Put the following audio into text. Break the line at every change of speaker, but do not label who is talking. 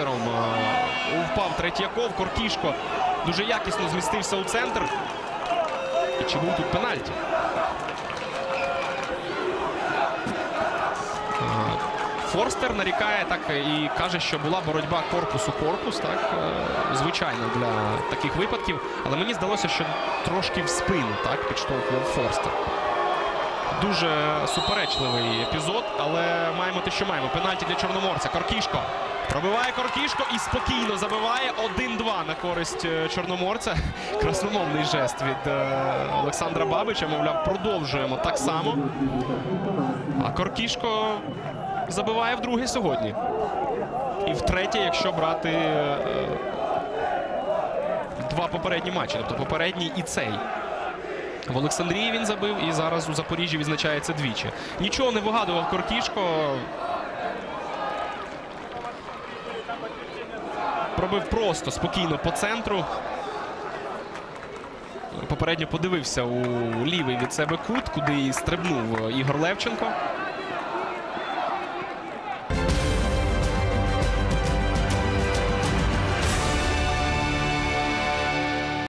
Форстером. Е, Впав Третьяков, Коркішко дуже якісно змістився у центр. І чи тут пенальті? Е, Форстер нарікає так і каже, що була боротьба корпус у корпус, так е, звичайно для таких випадків. Але мені здалося, що трошки в спину так підштовхував Форстер. Дуже суперечливий епізод, але маємо те, що маємо. Пенальті для Чорноморця. Коркішко. Пробиває Коркішко і спокійно забиває 1-2 на користь е, Чорноморця. Красномовний жест від е, Олександра Бабича. Мовляв, продовжуємо так само. А Коркішко забиває вдруге сьогодні. І втретє, якщо брати е, два попередні матчі, тобто попередній і цей. В Олександрії він забив і зараз у Запоріжжі відзначається двічі. Нічого не вигадував Коркішко. Пробив просто спокійно по центру. Попередньо подивився у лівий від себе кут, куди стрибнув Ігор Левченко.